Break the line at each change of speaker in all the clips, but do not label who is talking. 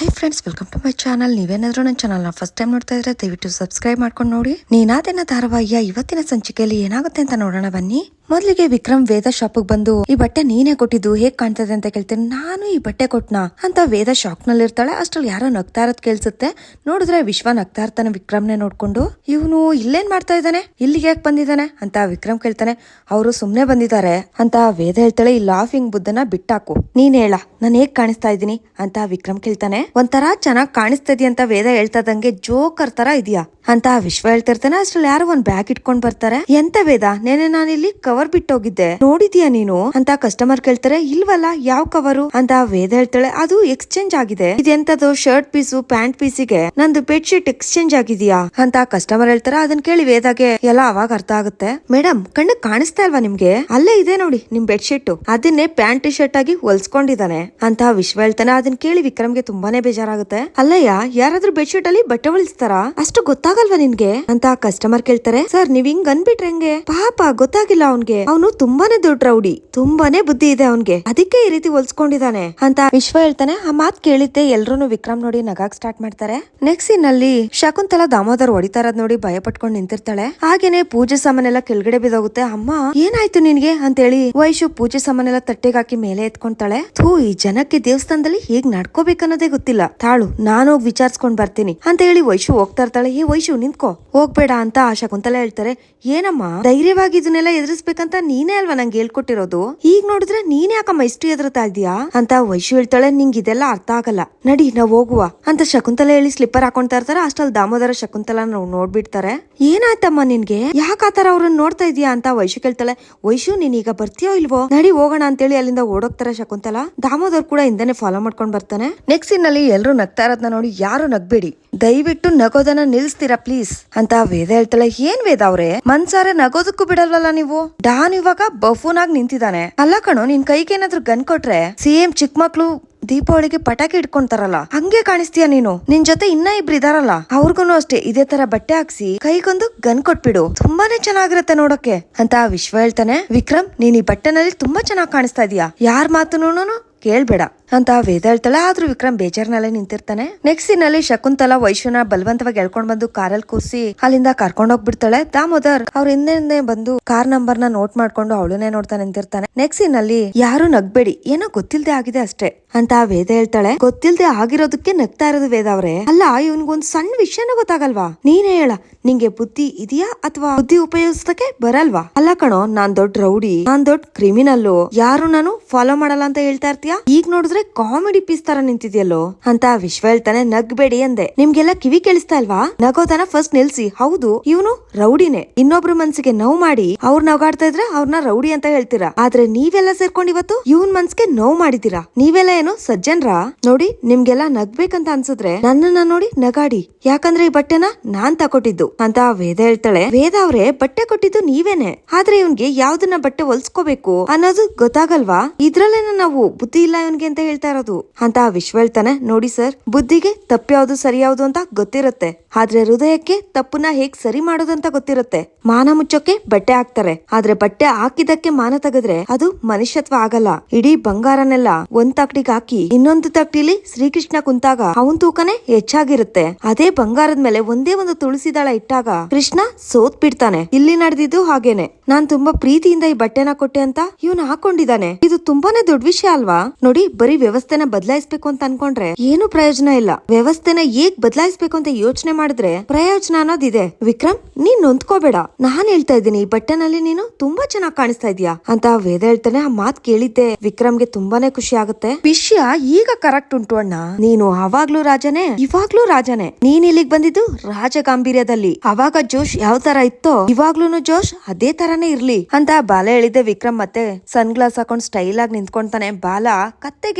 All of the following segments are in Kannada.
Hi friends welcome to my channel ನೀವೇನಾದ್ರೂ ನನ್ನ ಚಾನಲ್ನ ಫಸ್ಟ್ ಟೈಮ್ ನೋಡ್ತಾ ಇದ್ರೆ ದಯವಿಟ್ಟು ಸಬ್ಸ್ಕ್ರೈಬ್ ಮಾಡ್ಕೊಂಡು ನೋಡಿ. ನೀನಾದೇನ ಧಾರಾವಾಹಿಯ ಇವತ್ತಿನ ಸಂಚಿಕೆಯಲ್ಲಿ ಏನಾಗುತ್ತೆ ಅಂತ ನೋಡೋಣ ಬನ್ನಿ. ಮೊದಲಿಗೆ ವಿಕ್ರಮ್ ವೇದ ಶಾಪಿಗೆ ಬಂದು, ಈ ಬಟ್ಟೆ ನೀನೇ ಕೊಟ್ಟಿದ್ದು, ಹೇಗ್ ಕಾಣ್ತದೆ ಅಂತ ಕೇಳ್ತೀನಿ. ನಾನು ಈ ಬಟ್ಟೆ ಕೊಟ್ನ? ಅಂತ ವೇದ ಶಾಕ್ನಲ್ಲಿ ಇರ್ತಾಳೆ ಅಷ್ಟ್ರಲ್ಲಿ ಯಾರೋ ನಗ್ತಾ ಇರೋದ್ ಕೇಳ್ಸುತ್ತೆ. ನೋಡಿದ್ರೆ ವಿಶ್ವ ನಗ್ತಾ ಇರ್ತಾನೆ ವಿಕ್ರಮ್ನೆ ನೋಡ್ಕೊಂಡು. ಇವನು ಇಲ್ಲೇನ್ ಮಾಡ್ತಾ ಇದ್ದಾನೆ? ಇಲ್ಲಿಗೆ ಯಾಕೆ ಬಂದಿದ್ದಾನೆ? ಅಂತ ವಿಕ್ರಮ್ ಕೇಳ್ತಾನೆ. ಅವರು ಸುಮ್ನೆ ಬಂದಿದ್ದಾರೆ. ಅಂತ ವೇದ ಹೇಳ್ತಾಳೆ, ಈ ಲಾಫಿಂಗ್ ಬುದ್ಧನ ಬಿಟ್ಟಾಕು. ನೀನ್ ಹೇಳ. ನಾನು ಹೇಗ್ ಕಾಣಿಸ್ತಾ ಇದ್ದೀನಿ? ಅಂತ ವಿಕ್ರಮ್ ಕೇಳ್ತಾನೆ. ಒಂಥರ ಚೆನ್ನಾಗಿ ಕಾಣಿಸ್ತಾ ಇದೀಯ ಅಂತ ವೇದ ಹೇಳ್ತಾ ಇದ್ದಂಗೆ ಜೋಕರ್ ತರ ಇದೆಯಾ? ಅಂತ ವಿಶ್ವ ಹೇಳ್ತಿರ್ತಾನೆ ಅಷ್ಟ್ರಲ್ಲಿ ಯಾರೋ ಒಂದ್ ಬ್ಯಾಗ್ ಇಟ್ಕೊಂಡ್ ಬರ್ತಾರೆ. ಎಂತ ವೇದ? ನೆನೆ ನಾನು ಇಲ್ಲಿ ಕವರ್ ಬಿಟ್ಟೋಗಿದ್ದೆ. ನೋಡಿದ್ಯಾ ನೀನು? ಅಂತ ಕಸ್ಟಮರ್ ಕೇಳ್ತಾರೆ, ಇಲ್ವಲ್ಲ, ಯಾವ ಕವರು ಅಂತ ವೇದ ಹೇಳ್ತಾಳೆ, ಅದು ಎಕ್ಸ್ಚೇಂಜ್ ಆಗಿದೆ. ಇದೆಂತದು ಶರ್ಟ್ ಪೀಸು ಪ್ಯಾಂಟ್ ಪೀಸಿಗೆ ನಂದು ಬೆಡ್ ಶೀಟ್ ಎಕ್ಸ್ಚೇಂಜ್ ಆಗಿದ್ಯಾ? ಅಂತ ಕಸ್ಟಮರ್ ಹೇಳ್ತಾರೆ ಅದನ್ನ ಕೇಳಿ ವೇದಾಗೆ ಎಲ್ಲ ಅವಾಗ ಅರ್ಥ ಆಗುತ್ತೆ. ಮೇಡಮ್ ಕಣ್ಣು ಕಾಣಿಸ್ತಾ ಇಲ್ವಾ ನಿಮ್ಗೆ? ಅಲ್ಲೇ ಇದೆ ನೋಡಿ, ನಿಮ್ ಬೆಡ್ ಶೀಟ್ ಅದನ್ನೇ ಪ್ಯಾಂಟ್ ಟಿ ಶರ್ಟ್ ಆಗಿ ಹೊಲ್ಸ್ಕೊಂಡಿದ್ದಾನೆ. ಅಂತ ವಿಶ್ವ ಹೇಳ್ತಾನೆ ಅದನ್ನ ಕೇಳಿ ವಿಕ್ರಮ್ಗೆ ತುಂಬಾನೇ ಬೇಜಾರಾಗುತ್ತೆ? ಅಲ್ಲಯ್ಯ, ಯಾರಾದ್ರೂ ಬೆಡ್ ಶೀಟ್ ಅಲ್ಲಿ ಬಟ್ಟೆ ಉಳಿಸ್ತಾರ ಅಷ್ಟು ಗೊತ್ತಾಗಲ್ವಾ ನಿನ್ಗೆ? ಅಂತ ಕಸ್ಟಮರ್ ಕೇಳ್ತಾರೆ. ಸರ್, ನೀವ್ ಹಿಂಗ್ ಅನ್ಬಿಟ್ರೆ ಹೆಂಗೆ? ಪಾಪ, ಗೊತ್ತಾಗಿಲ್ಲ ಅವ್ನ್ಗೆ. ಅವನು ತುಂಬಾನೇ ದೊಡ್ಡ ರೌಡಿ, ತುಂಬಾನೇ ಬುದ್ಧಿ ಇದೆ ಅವ್ನ್ಗೆ. ಅದಕ್ಕೆ ಈ ರೀತಿ ಹೊಲ್ಸ್ಕೊಂಡಿದ್ದಾನೆ ಅಂತ ವಿಶ್ವ ಹೇಳ್ತಾನೆ. ಆ ಮಾತ್ ಕೇಳಿದ್ದೆ ಎಲ್ರು ವಿಕ್ರಮ್ ನೋಡಿ ನಗಾಕ್ ಸ್ಟಾರ್ಟ್ ಮಾಡ್ತಾರೆ. ನೆಕ್ಸ್ಟ್ ಸೀನ್ ಅಲ್ಲಿ ಶಕುಂತಲಾ ದಾಮೋದರ್ ಹೊಡಿತಾ ಇರೋದ್ ನೋಡಿ ಭಯ ಪಟ್ಕೊಂಡು ನಿಂತಿರ್ತಾಳೆ. ಹಾಗೇನೆ ಪೂಜೆ ಸಾಮಾನೆಲ್ಲ ಕೆಳಗಡೆ ಬಿದ್ದೋಗುತ್ತೆ. ಅಮ್ಮ, ಏನಾಯ್ತು ನಿನ್ಗೆ? ಅಂತೇಳಿ ವೈಶು ಪೂಜೆ ಸಾಮಾನೆಲ್ಲ ತಟ್ಟೆಗಾಕಿ ಮೇಲೆ ಎತ್ಕೊಂತಾಳೆ. ಥೂ, ಈ ಜನಕ್ಕೆ ದೇವಸ್ಥಾನದಲ್ಲಿ ಹೇಗ್ ನಡ್ಕೋಬೇಕನ್ನೋದೇ ಗೊತ್ತಿಲ್ಲ. ತಾಳು ನಾನು ವಿಚಾರ್ಸ್ಕೊಂಡ್ ಬರ್ತೀನಿ. ಅಂತ ಹೇಳಿ ವೈಶು ಹೋಗ್ತಾ ಇರ್ತಾಳೆ ಏ ವೈಶು, ನಿಂತ್ಕೋ. ಹೋಗ್ಬೇಡ ಅಂತ ಆಶಾ ಕುಂತಲ ಹೇಳ್ತಾರೆ. ಏನಮ್ಮ? ಧೈರ್ಯವಾಗಿ ಇದನ್ನೆಲ್ಲ ಎದುರಿಸ್ಬೇಕಂತ ನೀನೇ ಅಲ್ವಾ ನಂಗೆ ಹೇಳ್ಕೊಟ್ಟಿರೋದು? ಈಗ ನೋಡಿದ್ರೆ ನೀನೇ ಯಾಕಮ್ಮ ಇಷ್ಟು ಎದುರುತ್ತಾ ಇದೀಯಾ ಅಂತ ವೈಶು ಹೇಳ್ತಾಳೆ. ನಿಂಗೆ ಇದೆಲ್ಲ ಅರ್ಥ ಆಗಲ್ಲ. ನಡಿ, ನಾವ್ ಹೋಗುವ. ಅಂತ ಶಕುಂತಲ ಹೇಳಿ ಸ್ಲಿಪ್ಪರ್ ಹಾಕೊಂತ ಇರ್ತಾರೆ ಅಷ್ಟಲ್ಲಿ ದಾಮೋದರ ಶಕುಂತಲ ನೋಡ್ಬಿಡ್ತಾರೆ. ಏನಾಯ್ತಮ್ಮ ನಿನ್ಗೆ? ಯಾಕ ಆತರ ಅವ್ರನ್ನ ನೋಡ್ತಾ ಇದೀಯಾ ಅಂತ ವೈಶು ಕೇಳ್ತಾಳೆ. ವೈಶು, ನೀನ್ ಈಗ ಬರ್ತೀಯೋ ಇಲ್ವೋ? ನಡಿ, ಹೋಗೋಣ ಅಂತೇಳಿ ಅಲ್ಲಿಂದ ಓಡೋಗ್ತಾರೆ ಶಕುಂತಲ. ದಾಮೋದರ್ ಕೂಡ ಹಿಂದೆನೆ ಫಾಲೋ ಮಾಡ್ಕೊಂಡ್ ಬರ್ತಾನೆ. ನೆಕ್ಸ್ಟ್ ಸೀನ್ ಅಲ್ಲಿ ಎಲ್ರು ನಗ್ತಾ ಇರೋದನ್ನ ನೋಡಿ ಯಾರು ನಗ್ಬೇಡಿ. ದಯವಿಟ್ಟು ನಗೋದನ್ನ ನಿಲ್ಸ್ತೀರಾ ಪ್ಲೀಸ್? ಅಂತ ವೇದ ಹೇಳ್ತಾಳೆ. ಏನ್ ವೇದ ಅವ್ರೆ? ಮನ್ಸಾರೆ ನಗೋದಕ್ಕೂ ಬಿಡಲ್ವಲ್ಲ ನೀವು? ಡಾನ್ ಇವಾಗ ಬಫೂನ್ ಆಗಿ ನಿಂತಿದ್ದಾನೆ. ಅಲ್ಲ ಕಣೋ, ನಿನ್ ಕೈಗೆ ಏನಾದ್ರು ಗನ್ ಕೊಟ್ರೆ? ಸೇಮ್ ಚಿಕ್ಕ ಮಕ್ಳು ದೀಪಾವಳಿಗೆ ಪಟಾಕಿ ಇಟ್ಕೊಂತಾರಲ್ಲ ಹಂಗೆ ಕಾಣಿಸ್ತೀಯ ನೀನು? ನಿನ್ ಜೊತೆ ಇನ್ನ ಇಬ್ರು ಇದಾರಲ್ಲ. ಅವ್ರಿಗೂ ಅಷ್ಟೇ, ಇದೇ ತರ ಬಟ್ಟೆ ಹಾಕ್ಸಿ ಕೈಗೊಂದು ಗನ್ ಕೊಟ್ಬಿಡು. ತುಂಬಾನೇ ಚೆನ್ನಾಗಿರುತ್ತೆ ನೋಡಕ್ಕೆ ಅಂತ ವಿಶ್ವ ಹೇಳ್ತಾನೆ. ವಿಕ್ರಮ್, ನೀನ್ ಈ ಬಟ್ಟೆನಲ್ಲಿ ತುಂಬಾ ಚೆನ್ನಾಗಿ ಕಾಣಿಸ್ತಾ ಇದೀಯಾ? ಯಾರ್ ಮಾತುನು ಕೇಳ್ಬೇಡ. ಅಂತ ವೇದ ಹೇಳ್ತಾಳೆ. ಆದ್ರೂ ವಿಕ್ರಮ್ ಬೇಜಾರ್ನಲ್ಲೇ ನಿಂತಿರ್ತಾನೆ. ನೆಕ್ಸ್ಟ್ ಸೀನ್ ಅಲ್ಲಿ ಶಕುಂತಲಾ ವೈಶ್ವನ ಬಲವಂತವಾಗಿ ಎಳ್ಕೊಂಡ್ ಬಂದು ಕಾರಲ್ಲಿ ಕೂರಿಸಿ ಅಲ್ಲಿಂದ ಕರ್ಕೊಂಡ್ ಹೋಗ್ಬಿಡ್ತಾಳೆ. ದಾಮೋದರ್ ಅವ್ರ ಹಿಂದೆ ಹಿಂದೆ ಬಂದು ಕಾರ್ ನಂಬರ್ನ ನೋಟ್ ಮಾಡ್ಕೊಂಡು ಅವಳನ್ನೇ ನೋಡ್ತಾ ನಿಂತಿರ್ತಾನೆ. ನೆಕ್ಸ್ಟ್ ಸೀನ್ ಅಲ್ಲಿ ಯಾರು ನಗ್ಬೇಡಿ, ಏನೋ ಗೊತ್ತಿಲ್ದೆ ಆಗಿದೆ ಅಷ್ಟೇ ಅಂತ ವೇದ ಹೇಳ್ತಾಳೆ. ಗೊತ್ತಿಲ್ದೆ ಆಗಿರೋದಕ್ಕೆ ನಗ್ತಾ ಇರೋದು ವೇದ ಅವ್ರೆ. ಅಲ್ಲ, ಇವ್ನಿಗೊಂದ್ ಸಣ್ಣ ವಿಷಯನೂ ಗೊತ್ತಾಗಲ್ವಾ? ನೀನೇ ಹೇಳ, ನಿಂಗೆ ಬುದ್ಧಿ ಇದೆಯಾ ಅಥವಾ ಬುದ್ಧಿ ಉಪಯೋಗಿಸೋದಕ್ಕೆ ಬರಲ್ವಾ? ಅಲ್ಲ ಕಣೋ, ನಾನ್ ದೊಡ್ಡ ರೌಡಿ, ನಾನ್ ದೊಡ್ಡ ಕ್ರಿಮಿನಲ್ಲು ಯಾರು ನಾನು ಫಾಲೋ ಮಾಡಲ್ಲ ಅಂತ ಹೇಳ್ತಾ ಇರ್ತೀಯಾ? ಈಗ ನೋಡಿದ್ರೆ ಕಾಮಿಡಿ ಪೀಸ್ ತರ ನಿಂತಿದ್ಯಲ್ಲೋ? ಅಂತ ವಿಶ್ವ ಹೇಳ್ತಾನೆ, ನಗ್ಬೇಡಿ ಅಂದೆ. ನಿಮ್ಗೆಲ್ಲ ಕಿವಿ ಕೇಳಿಸ್ತಾ ಇಲ್ವಾ? ನಗೋತನ ಫಸ್ಟ್ ನಿಲ್ಸಿ. ಹೌದು, ಇವನು ರೌಡಿನೇ. ಇನ್ನೊಬ್ರ ಮನ್ಸಿಗೆ ನೋವು ಮಾಡಿ, ಅವ್ರ ನಗಾಡ್ತಾ ಇದ್ರೆ ಅವ್ರನ್ನ ರೌಡಿ ಅಂತ ಹೇಳ್ತೀರಾ? ಆದ್ರೆ ನೀವೆಲ್ಲ ಸೇರ್ಕೊಂಡು ಇವತ್ತು ಇವನ್ ಮನ್ಸಿಗೆ ನೋವು ಮಾಡಿದೀರಾ ನೀವೆಲ್ಲ ಏನು ಸಜ್ಜನ್ರಾ? ನೋಡಿ, ನಿಮ್ಗೆಲ್ಲ ನಗ್ಬೇಕಂತ ಅನ್ಸಿದ್ರೆ ನನ್ನನ್ನ ನೋಡಿ ನಗಾಡಿ. ಯಾಕಂದ್ರೆ ಈ ಬಟ್ಟೆನ ನಾನ್ ತಕೊಟ್ಟಿದ್ದು ಅಂತ ವೇದ ಹೇಳ್ತಾಳೆ. ವೇದ ಅವ್ರೆ, ಬಟ್ಟೆ ಕೊಟ್ಟಿದ್ದು ನೀವೇನೆ? ಆದ್ರೆ ಇವನ್ಗೆ ಯಾವ್ದನ್ನ ಬಟ್ಟೆ ಹೊಲ್ಸ್ಕೋಬೇಕು ಅನ್ನೋದು ಗೊತ್ತಾಗಲ್ವಾ? ಇದ್ರಲ್ಲೇನ ನಾವು ಬುದ್ಧಿ ಇಲ್ಲ ಇವನ್ಗೆ ಅಂತ ಹೇಳ್ತಾ ಇರೋದು. ಅಂತ ವಿಶ್ವ ಹೇಳ್ತಾನೆ ನೋಡಿ ಸರ್, ಬುದ್ಧಿಗೆ ತಪ್ಪು ಯಾವ್ದು ಸರಿ ಅಂತ ಗೊತ್ತಿರುತ್ತೆ. ಆದ್ರೆ ಹೃದಯಕ್ಕೆ ತಪ್ಪನ್ನ ಹೇಗ್ ಸರಿ ಮಾಡೋದು ಅಂತ ಗೊತ್ತಿರುತ್ತೆ. ಮಾನ ಮುಚ್ಚೋಕೆ ಬಟ್ಟೆ ಹಾಕ್ತಾರೆ. ಆದ್ರೆ ಬಟ್ಟೆ ಹಾಕಿದಕ್ಕೆ ಮಾನ ತೆಗೆದ್ರೆ ಅದು ಮನುಷ್ಯತ್ವ ಆಗಲ್ಲ. ಇಡೀ ಬಂಗಾರನೆಲ್ಲ ಒಂದ್ ತಕ್ಟಿಗೆ ಹಾಕಿ ಇನ್ನೊಂದು ತಕ್ಟಿಲಿ ಶ್ರೀಕೃಷ್ಣ ಕುಂತಾಗ ಅವನ್ ತೂಕನೇ ಹೆಚ್ಚಾಗಿರುತ್ತೆ. ಅದೇ ಬಂಗಾರದ ಮೇಲೆ ಒಂದೇ ಒಂದು ತುಳಸಿ ದಳ ಇಟ್ಟಾಗ ಕೃಷ್ಣ ಸೋತ್ ಬಿಡ್ತಾನೆ. ಇಲ್ಲಿ ನಡೆದಿದ್ದು ಹಾಗೇನೆ. ನಾನ್ ತುಂಬಾ ಪ್ರೀತಿಯಿಂದ ಈ ಬಟ್ಟೆನ ಕೊಟ್ಟೆ ಅಂತ ಇವನು ಹಾಕೊಂಡಿದ್ದಾನೆ. ಇದು ತುಂಬಾನೇ ದೊಡ್ಡ ವಿಷಯ ಅಲ್ವಾ? ನೋಡಿ ಬರೀ ವ್ಯವಸ್ಥೆನ ಬದಲಾಯಿಸಬೇಕು ಅಂತ ಅನ್ಕೊಂಡ್ರೆ ಏನು ಪ್ರಯೋಜನ ಇಲ್ಲ. ವ್ಯವಸ್ಥೆನ ಏಕ್ ಬದಲಾಯಿಸಬೇಕು ಅಂತ ಯೋಚನೆ ಮಾಡಿದ್ರೆ ಪ್ರಯೋಜನ ಅನ್ನೋದಿದೆ ವಿಕ್ರಮ್ ನೀನ್ ನೊಂದ್ಕೋಬೇಡ. ನಾನ್ ಹೇಳ್ತಾ ಇದ್ದೀನಿ ಈ ಬಟ್ಟೆನಲ್ಲಿ ನೀನು ತುಂಬಾ ಚೆನ್ನಾಗಿ ಕಾಣಿಸ್ತಾ ಇದೀಯಾ? ಅಂತ ವೇದ ಹೇಳ್ತಾನೆ ಆ ಮಾತ್ ಕೇಳಿದ್ದೆ. ವಿಕ್ರಮ್ಗೆ ತುಂಬಾನೇ ಖುಷಿ ಆಗುತ್ತೆ. ವಿಷಯ ಈಗ ಕರೆಕ್ಟ್ ಉಂಟು ಅಣ್ಣ. ನೀನು ಅವಾಗ್ಲೂ ರಾಜನೇ? ಇವಾಗ್ಲೂ ರಾಜನೇ? ನೀನ್ ಇಲ್ಲಿಗ್ ಬಂದಿದ್ದು ರಾಜ ಗಾಂಭೀರ್ಯದಲ್ಲಿ ಅವಾಗ ಜೋಶ್ ಯಾವ ತರ ಇತ್ತೋ ಇವಾಗ್ಲೂನು ಜೋಶ್ ಅದೇ ತರಾನೇ ಇರ್ಲಿ. ಅಂತ ಬಾಲ ಹೇಳಿದ್ದೆ ವಿಕ್ರಮ್ ಮತ್ತೆ ಸನ್ ಗ್ಲಾಸ್ ಹಾಕೊಂಡ್ ಸ್ಟೈಲ್ ಆಗಿ ನಿಂತ್ಕೊಂತಾನೆ ಬಾಲ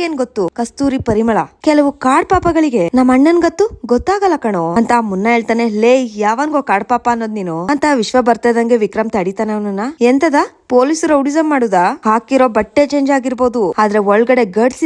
ಕತ್ತೆಗೇನ್ ಗೊತ್ತು? ಕಸ್ತೂರಿ ಪರಿಮಳ. ಕೆಲವು ಕಾಡ್ ಪಾಪಗಳಿಗೆ ನಮ್ಮ ಅಣ್ಣನ್ ಗೊತ್ತು? ಗೊತ್ತಾಗಲ್ಲ ಕಣೋ. ಅಂತ ಮುನ್ನ ಹೇಳ್ತಾನೆ, ಲೇ, ಯಾವನ್ಗೋ ಕಾಡ್ ಪಾಪ ಅನ್ನೋದ್ ನೀನು? ಅಂತ ವಿಶ್ವ ಬರ್ತದಂಗೆ ವಿಕ್ರಮ್ ತಡಿತಾನೆ ಅವನನ್ನ. ಎಂತದ? ಪೊಲೀಸರು ರೌಡಿಸಂ ಮಾಡುದ? ಹಾಕಿರೋ ಬಟ್ಟೆ ಚೇಂಜ್ ಆಗಿರ್ಬೋದು. ಆದ್ರೆ ಒಳಗಡೆ ಗಡ್ಸ್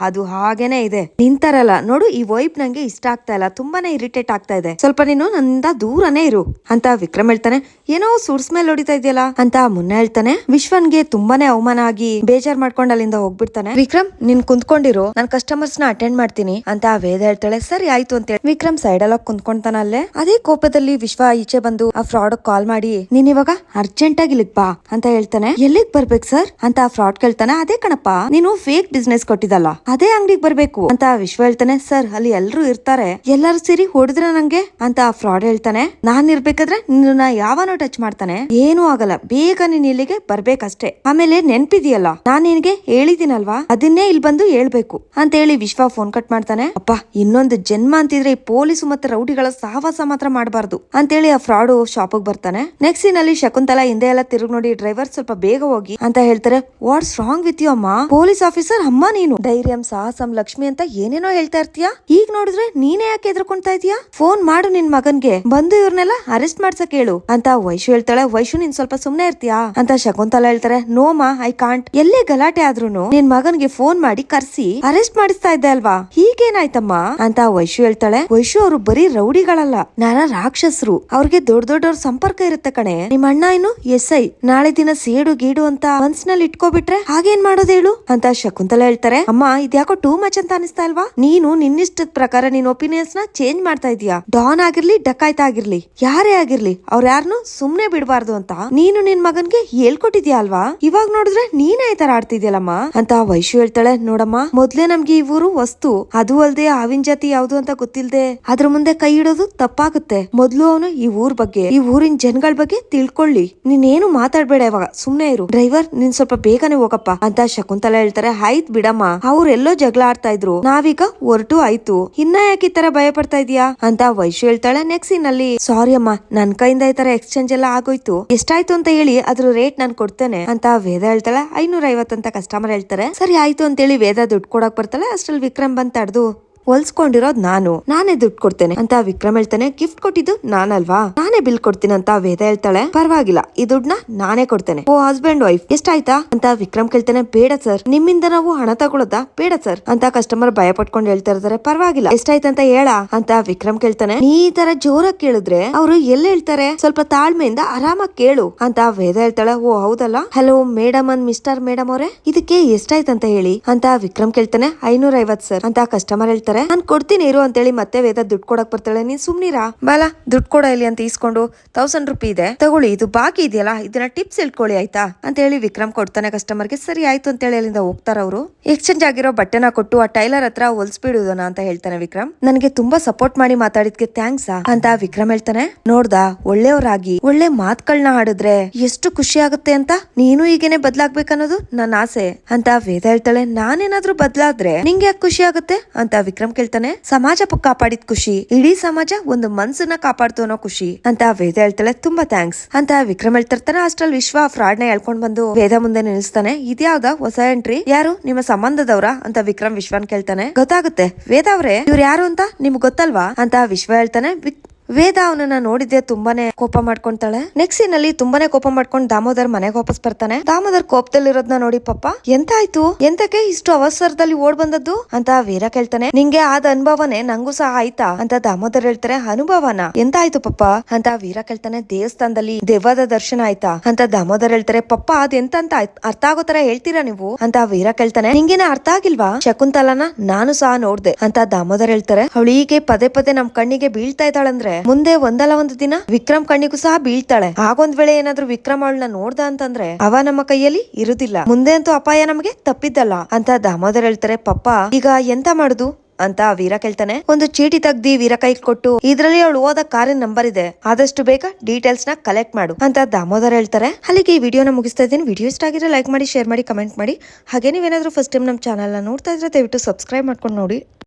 ಅದು ಹಾಗೇನೆ ಇದೆ. ನಿಂತಾರಲ್ಲ. ನೋಡು, ಈ ವೈಪ್ ನಂಗೆ ಇಷ್ಟ ಆಗ್ತಾ ಇಲ್ಲ. ತುಂಬಾನೇ ಇರಿಟೇಟ್ ಆಗ್ತಾ ಇದೆ. ಸ್ವಲ್ಪ ನೀನು ನನ್ನಿಂದ ದೂರನೇ ಇರು ಅಂತ ವಿಕ್ರಮ್ ಹೇಳ್ತಾನೆ. ಏನೋ ಸುಡ್ಸ್ ಮೇಲೆ ಹೊಡಿತಾ ಇದೆಯಲ್ಲ? ಅಂತ ಮುನ್ನ ಹೇಳ್ತಾನೆ. ವಿಶ್ವನ್ಗೆ ತುಂಬಾನೇ ಅವಮಾನ ಆಗಿ ಬೇಜಾರ್ ಮಾಡ್ಕೊಂಡು ಅಲ್ಲಿಂದ ಹೋಗ್ಬಿಡ್ತಾನೆ. ವಿಕ್ರಮ್, ನಿನ್ ಕುಂತ್ಕೊಂಡಿರು. ನಾನ್ ಕಸ್ಟಮರ್ಸ್ನ ಅಟೆಂಡ್ ಮಾಡ್ತೀನಿ ಅಂತ ವೇದ ಹೇಳ್ತಾಳೆ, ಸರಿ ಆಯ್ತು ಅಂತ ಹೇಳಿ. ವಿಕ್ರಮ್ ಸೈಡ್ ಅಲ್ಲ ಕುಂತ್ಕೊಂತಾನ ಅಲ್ಲೇ. ಅದೇ ಕೋಪದಲ್ಲಿ ವಿಶ್ವ ಈಚೆ ಬಂದು ಆ ಫ್ರಾಡ್ ಕಾಲ್ ಮಾಡಿ, ನೀನ್ ಇವಾಗ ಅರ್ಜೆಂಟ್ ಆಗಿ ಬಾ ಅಂತ ಹೇಳ್ತಾನೆ. ಎಲ್ಲಿಗ್ ಬರ್ಬೇಕು ಸರ್? ಅಂತ ಆ ಫ್ರಾಡ್ ಕೇಳ್ತಾನೆ. ಅದೇ ಕಣಪ್ಪ, ನೀನು ಫೇಕ್ ಬಿಸ್ನೆಸ್ ಕೊಟ್ಟಿದಲ್ಲ ಅದೇ ಅಂಗಡಿಗೆ ಬರ್ಬೇಕು ಅಂತ ವಿಶ್ವ ಹೇಳ್ತಾನೆ. ಸರ್, ಅಲ್ಲಿ ಎಲ್ರು ಇರ್ತಾರೆ, ಎಲ್ಲರೂ ಸೇರಿ ಹೊಡೆದ್ರ ನಂಗೆ? ಅಂತ ಆ ಫ್ರಾಡ್ ಹೇಳ್ತಾನೆ. ನಾನ್ ಇರ್ಬೇಕಾದ್ರೆ ನಿನ್ನ ಯಾವನೋ ಟಚ್ ಮಾಡ್ತಾನೆ. ಏನೂ ಆಗಲ್ಲ, ಬೇಗ ನೀನ್ ಇಲ್ಲಿಗೆ ಬರ್ಬೇಕಷ್ಟೇ. ಆಮೇಲೆ ನೆನ್ಪಿದೆಯಲ್ಲ, ನಾನ್ ನಿನ್ಗೆ ಹೇಳಿದಿನಲ್ವಾ ಅದನ್ನೇ ಇಲ್ಲಿ ಬಂದು ಹೇಳ್ಬೇಕು. ಅಂತ ಹೇಳಿ ವಿಶ್ವ ಫೋನ್ ಕಟ್ ಮಾಡ್ತಾನೆ. ಅಪ್ಪ, ಇನ್ನೊಂದು ಜನ್ಮ ಅಂತಿದ್ರೆ ಈ ಪೊಲೀಸು ಮತ್ತೆ ರೌಡಿಗಳ ಸಹವಾಸ ಮಾತ್ರ ಮಾಡಬಾರ್ದು ಅಂತೇಳಿ ಆ ಫ್ರಾಡ್ ಶಾಪಿಗೆ ಬರ್ತಾನೆ. ನೆಕ್ಸ್ಟ್ ಸೀನ್ ಅಲ್ಲಿ ಶಕುಂತಲಾ ಹಿಂದೆ ಎಲ್ಲ ತಿರುಗಿ ನೋಡಿ ಡ್ರೈವರ್ ಸ್ವಲ್ಪ ಬೇಗ ಹೋಗಿ ಅಂತ ಹೇಳ್ತಾರೆ ವಾಟ್ಸ್ ರಾಂಗ್ ವಿತ್ ಯು ಅಮ್ಮ? ಪೊಲೀಸ್ ಆಫೀಸರ್ ಅಮ್ಮ ನೀನು. ಧೈರ್ಯಂ, ಸಾಹಸಂ, ಲಕ್ಷ್ಮಿ ಅಂತ ಏನೇನೋ ಹೇಳ್ತಾ ಇರ್ತೀಯ? ಈಗ ನೋಡಿದ್ರೆ ನೀನೇ ಯಾಕೆ ಎದ್ರಕೊಂತಾ ಇದೀಯಾ ಫೋನ್ ಮಾಡು ನಿನ್ ಮಗನ್ಗೆ. ಬಂದು ಇವ್ರನ್ನೆಲ್ಲ ಅರೆಸ್ಟ್ ಮಾಡ್ಸಕ್ ಹೇಳು ಅಂತ ವೈಶು ಹೇಳ್ತಾಳೆ, ವೈಶು, ನೀನ್ ಸ್ವಲ್ಪ ಸುಮ್ನೆ ಇರ್ತೀಯಾ? ಅಂತ ಶಕುಂತಲಾ ಹೇಳ್ತಾರೆ ನೋಮಾ ಐ ಕಾಂಟ್ ಎಲ್ಲೇ ಗಲಾಟೆ ಆದ್ರೂನು ನಿನ್ ಮಗನ್ಗೆ ಫೋನ್ ಮಾಡಿ ಕರ್ಸಿ ಅರೆಸ್ಟ್ ಮಾಡಿಸ್ತಾ ಇದ್ದೆ ಅಲ್ವಾ? ಹೀಗೇನಾಯ್ತಮ್ಮ? ಅಂತ ವೈಶು ಹೇಳ್ತಾಳೆ. ವೈಶು ಅವರು ಬರೀ ರೌಡಿಗಳಲ್ಲ, ನಾನ ರಾಕ್ಷಸರು. ಅವ್ರಿಗೆ ದೊಡ್ಡ ದೊಡ್ಡವ್ರ ಸಂಪರ್ಕ ಇರುತ್ತೆ ಕಣೆ. ನಿಮ್ ಅಣ್ಣ ಏನು ಎಸ್ ಐ ನಾಳೆ ದಿನ ಸೇಡು ಗೀಡು ಅಂತ ಮನ್ಸ್ನಲ್ಲಿ ಇಟ್ಕೋಬಿಟ್ರೆ ಹಾಗೇನ್ ಮಾಡೋದು ಹೇಳು? ಅಂತ ಶಕುಂತಲಾ ಹೇಳ್ತಾರೆ. ಅಮ್ಮ, ಇದ್ಯಾಕೋ ಟೂ ಮಚ್ ಅಂತ ಅನಿಸ್ತಾ ಇಲ್ವಾ? ನೀನು ನಿನ್ನಿಷ್ಟದ ಪ್ರಕಾರ ನಿನ್ ಒಪಿನಿಯನ್ಸ್ನ ಚೇಂಜ್ ಮಾಡ್ತಾ ಇದೀಯಾ ಡಾನ್ ಆಗಿರ್ಲಿ, ಡಕಾಯ್ತ ಆಗಿರ್ಲಿ, ಯಾರೇ ಆಗಿರ್ಲಿ, ಅವ್ರ ಯಾರನ್ನು ಸುಮ್ನೆ ಬಿಡಬಾರ್ದು ಅಂತ ನೀನು ನಿನ್ ಮಗನ್ಗೆ ಹೇಳ್ಕೊಟ್ಟಿದ್ಯಾ ಅಲ್ವಾ? ಇವಾಗ ನೋಡಿದ್ರೆ ನೀನೇ ಈ ತರ ಆಡ್ತಿದ್ಯಲ್ಲಮ್ಮ? ಅಂತ ವೈಶು ಹೇಳ್ತಾಳೆ. ನೋಡಮ್ಮ ಮೊದ್ಲೇ ನಮ್ಗೆ ಈ ಊರು ವಸ್ತು. ಅದು ಅಲ್ದೆ ಹಾವಿನ ಜಾತಿ ಯಾವ್ದು ಅಂತ ಗೊತ್ತಿಲ್ದೆ. ಅದ್ರ ಮುಂದೆ ಕೈ ಇಡೋದು ತಪ್ಪಾಗುತ್ತೆ. ಮೊದ್ಲು ಅವನು ಈ ಊರ್ ಬಗ್ಗೆ, ಈ ಊರಿನ ಜನಗಳ ಬಗ್ಗೆ ತಿಳ್ಕೊಳ್ಳಿ. ನೀನೇನು ಮಾತಾಡ್ಬೇಡ ಇವಾಗ. ಸುಮ್ನೆ ಇರು. ಡ್ರೈವರ್, ನೀನ್ ಸ್ವಲ್ಪ ಬೇಗನೆ ಹೋಗಪ್ಪ ಅಂತ ಶಕುಂತಲ ಹೇಳ್ತಾರೆ. ಆಯ್ತ್ ಬಿಡಮ್ಮ. ಅವ್ರೆಲ್ಲೋ ಜಗಳ ಆಡ್ತಾ ಇದ್ರು. ನಾವೀಗ ಹೊರಟು ಆಯ್ತು. ಇನ್ನ ಯಾಕೆ ಈ ತರ ಭಯ ಪಡ್ತಾ ಇದೀಯಾ ಅಂತ ವೈಶು ಹೇಳ್ತಾಳೆ ನೆಕ್ಸ್ಟ್ ಇನ್ನಲ್ಲಿ ಸಾರಿ ಅಮ್ಮ, ನನ್ ಕೈಯಿಂದ ಈ ತರ ಎಕ್ಸ್ಚೇಂಜ್ ಎಲ್ಲ ಆಗೋಯ್ತು. ಎಷ್ಟಾಯ್ತು ಅಂತ ಹೇಳಿ ಅದ್ರ ರೇಟ್ ನಾನ್ ಕೊಡ್ತೇನೆ ಅಂತ ವೇದ ಹೇಳ್ತಾಳೆ. ಐನೂರ ಅಂತ ಕಸ್ಟಮರ್ ಹೇಳ್ತಾರೆ. ಸರಿ ಆಯ್ತು ಅಂತೇಳಿ ವೇದ ದುಡ್ಡು ಕೊಡೋಕೆ ಬರ್ತಾಳೆ ಅಷ್ಟ್ರಲ್ಲಿ ವಿಕ್ರಮ್ ಬಂದ್ ಹೊಲ್ಸ್ಕೊಂಡಿರೋದ್ ನಾನು. ನಾನೇ ದುಡ್ಡು ಕೊಡ್ತೇನೆ ಅಂತ ವಿಕ್ರಮ್ ಹೇಳ್ತಾನೆ. ಗಿಫ್ಟ್ ಕೊಟ್ಟಿದ್ದು ನಾನಲ್ವಾ? ನಾನೇ ಬಿಲ್ ಕೊಡ್ತೀನಿ ಅಂತ ವೇದ ಹೇಳ್ತಾಳೆ. ಪರವಾಗಿಲ್ಲ. ಈ ದುಡ್ಡನ್ನ ನಾನೇ ಕೊಡ್ತೇನೆ. ಓ ಹಸ್ಬೆಂಡ್ ವೈಫ್ ಎಷ್ಟಾಯ್ತಾ? ಅಂತ ವಿಕ್ರಮ್ ಕೇಳ್ತಾನೆ. ಬೇಡ ಸರ್ ನಿಮ್ಮಿಂದ ನಾವು ಹಣ ತಗೊಳೋದಾ? ಬೇಡ ಸರ್ ಅಂತ ಕಸ್ಟಮರ್ ಭಯ ಪಟ್ಕೊಂಡು ಹೇಳ್ತಾ ಇರ್ತಾರೆ. ಪರವಾಗಿಲ್ಲ. ಎಷ್ಟಾಯ್ತಂತ ಹೇಳ ಅಂತ ವಿಕ್ರಮ್ ಕೇಳ್ತಾನೆ. ನೀ ಈ ತರ ಜೋರಾಗಿ ಕೇಳಿದ್ರೆ ಅವರು ಎಲ್ಲಿ ಹೇಳ್ತಾರೆ? ಸ್ವಲ್ಪ ತಾಳ್ಮೆಯಿಂದ ಆರಾಮಾಗಿ ಕೇಳು ಅಂತ ವೇದ ಹೇಳ್ತಾಳೆ. ಓ, ಹೌದಲ್ಲ? ಹಲೋ ಮೇಡಮ್ ಅಂದ್ ಮಿಸ್ಟರ್ ಮೇಡಮ್ ಅವರೇ. ಇದಕ್ಕೆ ಎಷ್ಟಾಯ್ತಂತ ಹೇಳಿ ಅಂತ ವಿಕ್ರಮ್ ಕೇಳ್ತಾನೆ. ಐನೂರ ಸರ್ ಅಂತ ಕಸ್ಟಮರ್ ಹೇಳ್ತಾರೆ. ನಾನ್ ಕೊಡ್ತೀನಿ ಇರು ಅಂತೇಳಿ ಮತ್ತೆ ವೇದ ದುಡ್ಡು ಕೊಡಕ್ ಬರ್ತಾಳೆ. ನೀನ್ ಸುಮ್ನಿರಾ? ಬಾಲ, ದುಡ್ಡು ಕೊಡ ಇಲ್ಲಿ ಅಂತ ಇಸ್ಕೊಂಡು ತೌಸಂಡ್ ರುಪಿ ಇದೆ. ತಗೊಳ್ಳಿ, ಇದು ಬಾಕಿ ಇದೆಯಲ್ಲ, ಇದನ್ನ ಟಿಪ್ಸ್ ಇಟ್ಕೊಳ್ಳಿ ಆಯ್ತಾ? ಅಂತ ಹೇಳಿ ವಿಕ್ರಮ್ ಕೊಡ್ತಾನೆ ಕಸ್ಟಮರ್ಗೆ, ಸರಿ ಆಯ್ತು ಅಂತ ಹೇಳಿ ಅಲ್ಲಿಂದ ಹೋಗ್ತಾರ ಅವರು. ಎಕ್ಸ್ಚೇಂಜ್ ಆಗಿರೋ ಬಟ್ಟೆನ ಕೊಟ್ಟು ಆ ಟೈಲರ್ ಹತ್ರ ಹೊಲ್ಸ್ಬಿಡುದನ ಅಂತ ಹೇಳ್ತಾನೆ ವಿಕ್ರಮ್. ನನಗೆ ತುಂಬಾ ಸಪೋರ್ಟ್ ಮಾಡಿ ಮಾತಾಡಿದ್ಕೆ ಥ್ಯಾಂಕ್ಸ್ ಅಂತ ವಿಕ್ರಮ್ ಹೇಳ್ತಾನೆ. ನೋಡ್ದಾ ಒಳ್ಳೆಯವರಾಗಿ ಒಳ್ಳೆ ಮಾತುಗಳನ್ನ ಆಡಿದ್ರೆ ಎಷ್ಟು ಖುಷಿ ಆಗುತ್ತೆ ಅಂತ? ನೀನು ಈಗೇನೆ ಬದ್ಲಾಗ್ಬೇಕನ್ನೋದು ನನ್ನ ಆಸೆ, ಅಂತ ವೇದ ಹೇಳ್ತಾಳೆ. ನಾನೇನಾದ್ರೂ ಬದ್ಲಾದ್ರೆ ನಿಂಗೆ ಯಾಕೆ ಖುಷಿ ಆಗುತ್ತೆ? ಅಂತ ವಿಕ್ರಮ್ ಕೇಳ್ತಾನೆ, ಸಮಾಜ ಕಾಪಾಡಿದ ಖುಷಿ, ಇಡೀ ಸಮಾಜ ಒಂದು ಮನ್ಸನ್ನ ಕಾಪಾಡ್ತು ಅನ್ನೋ ಖುಷಿ. ಅಂತ ವೇದ ಹೇಳ್ತಾಳೆ, ತುಂಬಾ ಥ್ಯಾಂಕ್ಸ್. ಅಂತ ವಿಕ್ರಮ್ ಹೇಳ್ತಿರ್ತಾನೆ, ಅಷ್ಟ್ರಲ್ಲಿ ವಿಶ್ವ ಫ್ರಾಡ್ನ ಹೇಳ್ಕೊಂಡ್ ಬಂದು ವೇದ ಮುಂದೆ ನಿಲ್ಸ್ತಾನೆ ಇದ್ಯಾವ್ದ ಹೊಸ ಎಂಟ್ರಿ? ಯಾರು? ನಿಮ್ಮ ಸಂಬಂಧದವರ? ಅಂತ ವಿಕ್ರಮ್ ವಿಶ್ವನ್ ಕೇಳ್ತಾನೆ. ಗೊತ್ತಾಗುತ್ತೆ. ವೇದ ಅವ್ರೆ, ಇವ್ರು ಯಾರು ಅಂತ ನಿಮ್ಗೆ ಗೊತ್ತಲ್ವಾ? ಅಂತ ವಿಶ್ವ ಹೇಳ್ತಾನೆ. ವೇದ ಅವನನ್ನ ನೋಡಿದ್ದೆ ತುಂಬಾನೇ ಕೋಪ ಮಾಡ್ಕೊಂತಾಳೆ. ನೆಕ್ಸ್ಟ್ ಸೀನಲ್ಲಿ ತುಂಬಾನೇ ಕೋಪ ಮಾಡ್ಕೊಂಡು ದಾಮೋದರ್ ಮನೆಗೆ ವಾಪಸ್ ಬರ್ತಾನೆ. ದಾಮೋದರ್ ಕೋಪದಲ್ಲಿರೋದ್ನ ನೋಡಿ, ಪಪ್ಪ ಎಂತ ಆಯ್ತು ಎಂತಕ್ಕೆ ಇಷ್ಟು ಅವಸರದಲ್ಲಿ ಓಡ್ ಬಂದದ್ದು? ಅಂತ ವೀರ ಕೇಳ್ತಾನೆ. ನಿಂಗೆ ಆದ ಅನುಭವನೇ ನಂಗೂ ಸಹ ಆಯ್ತಾ? ಅಂತ ದಾಮೋದರ್ ಹೇಳ್ತಾರೆ. ಅನುಭವನ? ಎಂತ ಆಯ್ತು ಪಪ್ಪ? ಅಂತ ವೀರ ಕೇಳ್ತಾನೆ. ದೇವಸ್ಥಾನದಲ್ಲಿ ದೇವದ ದರ್ಶನ ಆಯ್ತಾ? ಅಂತ ದಾಮೋದರ್ ಹೇಳ್ತಾರೆ. ಪಪ್ಪ ಅದೆಂತ ಅಂತ ಅರ್ಥ ಆಗೋ ತರ ಹೇಳ್ತೀರಾ ನೀವು? ಅಂತ ವೀರ ಕೇಳ್ತಾನೆ. ನಿಂಗೇನ ಅರ್ಥ ಆಗಿಲ್ವಾ? ಶಕುಂತಲನ, ನಾನು ಸಹ ನೋಡ್ದೆ, ಅಂತ ದಾಮೋದರ್ ಹೇಳ್ತಾರೆ. ಅವಳಿಗೆ ಪದೇ ಪದೇ ನಮ್ ಕಣ್ಣಿಗೆ ಬೀಳ್ತಾ ಇದ್ದಾಳಂದ್ರೆ ಮುಂದೆ ಒಂದಲ್ಲ ಒಂದು ದಿನ ವಿಕ್ರಮ್ ಕಣ್ಣಿಗೂ ಸಹ ಬೀಳ್ತಾಳೆ. ಆಗೊಂದ್ ವೇಳೆ ಏನಾದ್ರೂ ವಿಕ್ರಮ್ ಅವಳನ್ನ ನೋಡ್ದ ಅಂತಂದ್ರೆ ಅವ ನಮ್ಮ ಕೈಯಲ್ಲಿ ಇರುದಿಲ್ಲ. ಮುಂದೆ ಅಂತೂ ಅಪಾಯ ನಮಗೆ ತಪ್ಪಿದ್ದಲ್ಲ. ಅಂತ ದಾಮೋದರ್ ಹೇಳ್ತಾರೆ, ಪಪ್ಪ, ಈಗ ಎಂತ ಮಾಡುದು? ಅಂತ ವೀರ ಕೇಳ್ತಾನೆ. ಒಂದು ಚೀಟಿ ತೆಗ್ದಿ ವೀರ ಕೈ ಕೊಟ್ಟು ಇದ್ರಲ್ಲಿ ಅವಳು ಓದ ಕಾರಿನ ನಂಬರ್ ಇದೆ. ಆದಷ್ಟು ಬೇಗ ಡೀಟೇಲ್ಸ್ನ ಕಲೆಕ್ಟ್ ಮಾಡು. ಅಂತ ದಾಮೋದರ್ ಹೇಳ್ತಾರೆ. ಅಲ್ಲಿಗೆ ಈ ವಿಡಿಯೋನ ಮುಗಿಸ್ತಾ ಇದ್ದೀನಿ. ವಿಡಿಯೋ ಇಷ್ಟ ಆಗಿದ್ರೆ ಲೈಕ್ ಮಾಡಿ ಶೇರ್ ಮಾಡಿ ಕಮೆಂಟ್ ಮಾಡಿ. ಹಾಗೆ ನೀವೇನಾದ್ರೂ ಫಸ್ಟ್ ಟೈಮ್ ನಮ್ಮ ಚಾನಲ್ ನೋಡ್ತಾ ಇದ್ರೆ ದಯವಿಟ್ಟು ಸಬ್ಸ್ಕ್ರೈಬ್ ಮಾಡ್ಕೊಂಡು ನೋಡಿ.